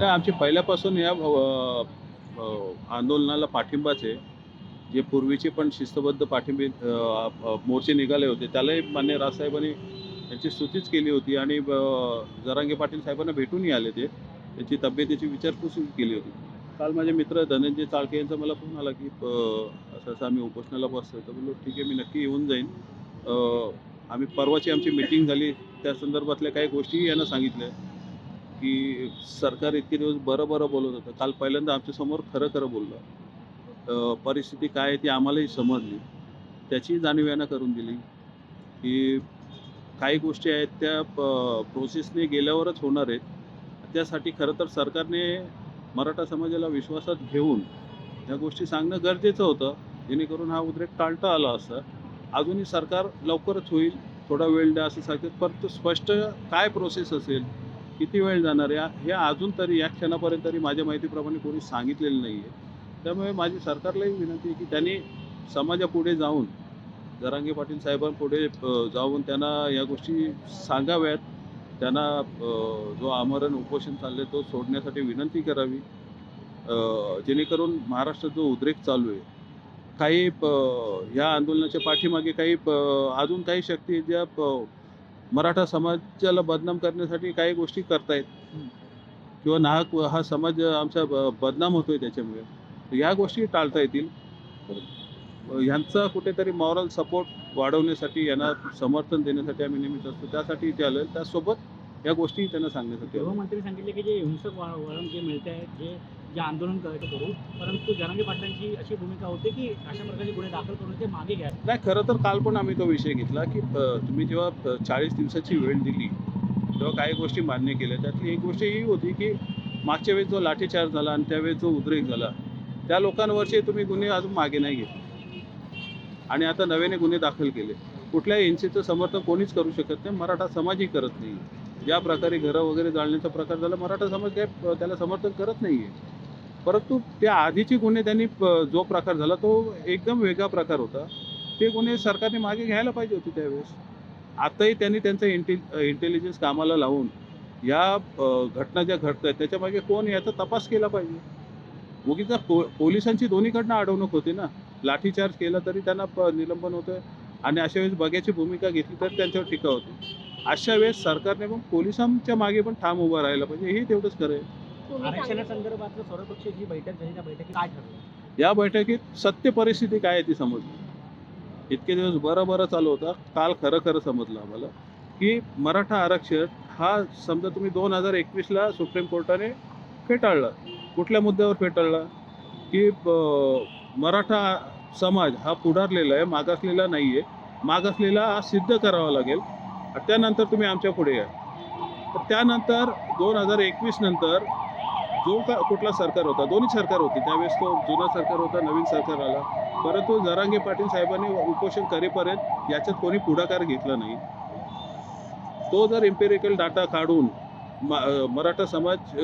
नाही आमची पहिल्यापासून या आंदोलनाला पाठिंबाच आहे. जे पूर्वीचे पण शिस्तबद्ध पाठिंबे मोर्चे निघाले होते त्यालाही मान्य राजसाहेबांनी त्यांची स्तुतीच केली होती आणि जरांगे पाटील साहेबांना भेटूनही आले ते. त्यांची तब्येतीची विचारपूस केली होती. काल माझे मित्र धनंजय चाळके यांचा मला फोन आला की असं असं आम्ही उपोषणाला बसतो तर बोललो ठीक आहे मी नक्की येऊन जाईन. आम्ही परवाची आमची मिटिंग झाली. त्या संदर्भातल्या काही गोष्टीही यांना सांगितल्या. की सरकार इतके दिवस बरं बरं बोलत होतं. काल पहिल्यांदा आमच्यासमोर खरं खरं बोललं. परिस्थिती काय आहे ती आम्हालाही समजली. त्याची जाणीव यांना करून दिली की काही गोष्टी आहेत त्या प्रोसेसने गेल्यावरच होणार आहेत. त्यासाठी खरं तर सरकारने मराठा समाजाला विश्वासात घेऊन ह्या गोष्टी सांगणं गरजेचं होतं. जेणेकरून हा उद्रेक टाळता आला असता. अजूनही सरकार लवकरच होईल. थोडा वेळ द्या असं सांगतात. परंतु स्पष्ट काय प्रोसेस असेल किती वेळ जाणार या हे अजून तरी या क्षणापर्यंत तरी माझ्या माहितीप्रमाणे कोणी सांगितलेलं नाही आहे त्यामुळे माझी सरकारलाही विनंती आहे की त्यांनी समाजापुढे जाऊन जरांगे पाटील साहेबांपुढे जाऊन त्यांना या गोष्टी सांगाव्यात. त्यांना जो आमरण उपोषण चालले तो सोडण्यासाठी विनंती करावी. जेणेकरून महाराष्ट्रात जो उद्रेक चालू आहे काही प- या आंदोलनाच्या पाठीमागे काही प- अजून काही शक्ती ज्या प- मराठा समाजाला बदनाम करण्यासाठी काही गोष्टी करतायत. किंवा नाहक हा समाज आमचा बदनाम होतोय त्याच्यामुळे. तर या गोष्टी टाळता येतील. ह्यांचा कुठेतरी मॉरल सपोर्ट वाढवण्यासाठी यांना समर्थन देण्यासाठी आम्ही नेहमीच असतो. त्यासाठी इथे आलो. त्यासोबत या गोष्टी त्यांना सांगण्यासाठी गृहमंत्री सांगितले की जे हिंसक वळण जे मिळते आहे जे जे आंदोलन करायचं करू परंतु जनांगी पाटलांची अशी भूमिका होती की अशा प्रकारचे गुन्हे दाखल करून ते मागे घ्या. नाही खरं तर काल पण आम्ही तो विषय घेतला की तुम्ही जेव्हा चाळीस दिवसाची वेळ दिली तेव्हा काही गोष्टी मान्य केल्या. त्यातली एक गोष्ट ही होती की मागच्या वेळेस जो लाठीचार्ज झाला आणि त्यावेळेस जो उद्रेक झाला त्या लोकांवरचे तुम्ही गुन्हे अजून मागे नाही घेतले. आणि आता नव्याने गुन्हे दाखल केले. कुठल्याही हिंसेचं समर्थन कोणीच करू शकत नाही. मराठा समाजही करत नाही ज्या प्रकारे घरं वगैरे जाळण्याचा प्रकार झाला. मराठा समाज काय त्याला समर्थन करत नाही आहे परंतु त्या आधीचे गुन्हे त्यांनी जो प्रकार झाला तो एकदम वेगळा प्रकार होता. ते गुन्हे सरकारने मागे घ्यायला पाहिजे होते त्यावेळेस. आताही त्यांनी त्यांचं इंटे इंटेलिजन्स कामाला लावून या घटना ज्या घडत आहेत त्याच्यामागे कोण याचा तपास केला पाहिजे? उगीच पो पोलिसांची दोन्हीकडनं अडवणूक होती ना लाठीचार्ज केला तरी त्यांना प निलंबन होतं आणि अशा वेळेस बघ्याची भूमिका घेतली तर त्यांच्यावर टीका होती. अशा वेळेस सरकारने पण पोलिसांच्या मागे पण ठाम उभं राहायला पाहिजे हे तेवढंच खरं आहे. आरक्षणासंदर्भातलं सर्वपक्षीय जी बैठक झाली त्या बैठकीत काय ठरलं? या बैठकीत सत्य परिस्थिती काय आहे ती समजली. इतके दिवस बरं बरं चालू होता काल खरं खरं समजलं आम्हाला की मराठा आरक्षण हा समजा तुम्ही दोन हजार एकवीसला सुप्रीम कोर्टाने फेटाळला. कुठल्या मुद्द्यावर फेटाळला? की मराठा समाज हा पुढारलेला आहे मागासलेला नाही आहे मागासलेला हा सिद्ध करावा लागेल. त्यानंतर तुम्ही आमच्या पुढे या. तर त्यानंतर दोन हजार एकवीस नंतर जो का कुठला सरकार होता दोन्ही सरकार होती. त्यावेळेस तो जुना सरकार होता नवीन सरकार आला. परंतु जरांगे पाटील साहेबांनी उपोषण करेपर्यंत याच्यात कोणी पुढाकार घेतला नाही. तो जर इम्पेरिकल डाटा काढून मा- मराठा समाज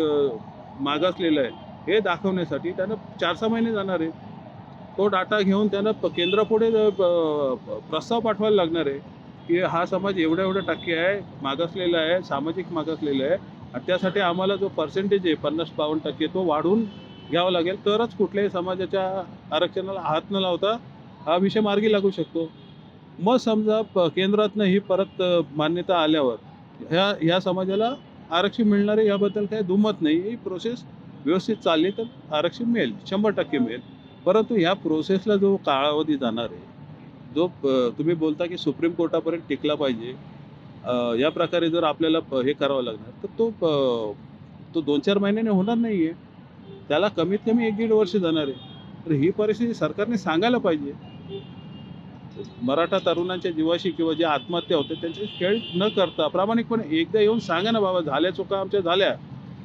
मागासलेला आहे हे दाखवण्यासाठी त्यानं चार सहा महिने जाणार आहे. तो डाटा घेऊन त्यानं केंद्रापुढे प्रस्ताव पाठवायला लागणार आहे की हा समाज एवढ्या एवढ्या टक्के आहे मागासलेला आहे सामाजिक मागासलेला आहे आणि त्यासाठी आम्हाला जो पर्सेंटेज आहे पन्नास बावन्न टक्के तो वाढवून घ्यावा लागेल. तरच कुठल्याही समाजाच्या आरक्षणाला हात न लावता हा विषय मार्गी लागू शकतो. मग समजा प केंद्रातनं ही परत मान्यता आल्यावर ह्या ह्या समाजाला आरक्षण मिळणार आहे याबद्दल काही दुमत नाही. ही प्रोसेस व्यवस्थित चालली तर आरक्षण मिळेल शंभर टक्के मिळेल. परंतु ह्या प्रोसेसला जो कालावधी जाणार आहे जो तुम्ही बोलता की सुप्रीम कोर्टापर्यंत टिकला पाहिजे या प्रकारे जर आपल्याला हे करावं लागणार तर तो तो दोन चार महिन्याने होणार नाही आहे त्याला कमीत कमी एक दीड वर्ष जाणार आहे. तर ही परिस्थिती सरकारने सांगायला पाहिजे. मराठा तरुणांच्या जीवाशी किंवा जे आत्महत्या होते त्यांचे खेळ न करता प्रामाणिकपणे एकदा येऊन सांगा ना बाबा झाल्या चुका आमच्या झाल्या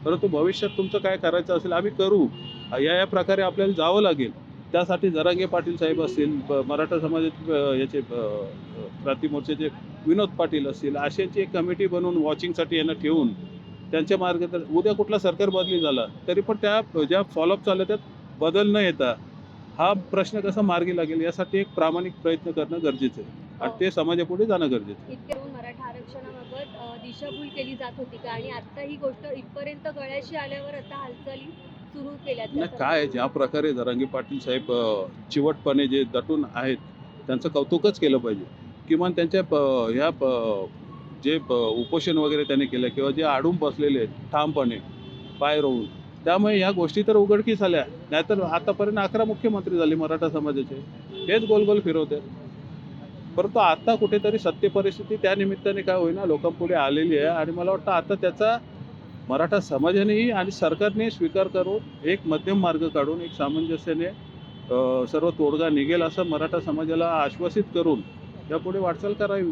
परंतु भविष्यात तुमचं काय करायचं असेल आम्ही करू. या या प्रकारे आपल्याला जावं लागेल. त्यासाठी जरांगे पाटील साहेब असतील मराठा समाजाचे याचे क्रांती मोर्चाचे विनोद पाटील असतील अशांची एक कमिटी बनवून वॉचिंगसाठी यांना ठेवून त्यांच्या मार्गदर्शन उद्या कुठला सरकार बदली झाला तरी पण त्या ज्या फॉलोअप चालल्या त्यात बदल न येता हा प्रश्न कसा मार्गी लागेल यासाठी एक प्रामाणिक प्रयत्न करणं गरजेचं आहे. आणि ते समाजापुढे जाणं गरजेचं आहे. इतके दोन मराठा आरक्षणाबाबत अ, दिशाभूल केली जात होती का? आणि आता ही गोष्ट इथपर्यंत गळ्याशी आल्यावर आता हालचाली सुरू नाही काय ज्या प्रकारे जरांगी पाटील साहेब चिवटपणे जे दटून आहेत त्यांचं कौतुकच केलं पाहिजे. किमान त्यांच्या प- ह्या प- जे प- उपोषण वगैरे त्यांनी केलं किंवा जे आडून बसलेले आहेत ठामपणे पाय रोवून त्यामुळे ह्या गोष्टी तर उघडकीस आल्या. नाहीतर आतापर्यंत अकरा मुख्यमंत्री झाले मराठा समाजाचे. हेच गोल गोल फिरवते. परंतु आता कुठेतरी सत्य परिस्थिती त्या निमित्ताने काय होईना लोकांपुढे आलेली आहे आणि मला वाटतं आता त्याचा मराठा समाजानेही आणि सरकारने स्वीकार करून एक मध्यम मार्ग काढून एक सामंजस्याने सर्व तोडगा निघेल असं मराठा समाजाला आश्वासित करून यापुढे वाटचाल करावी.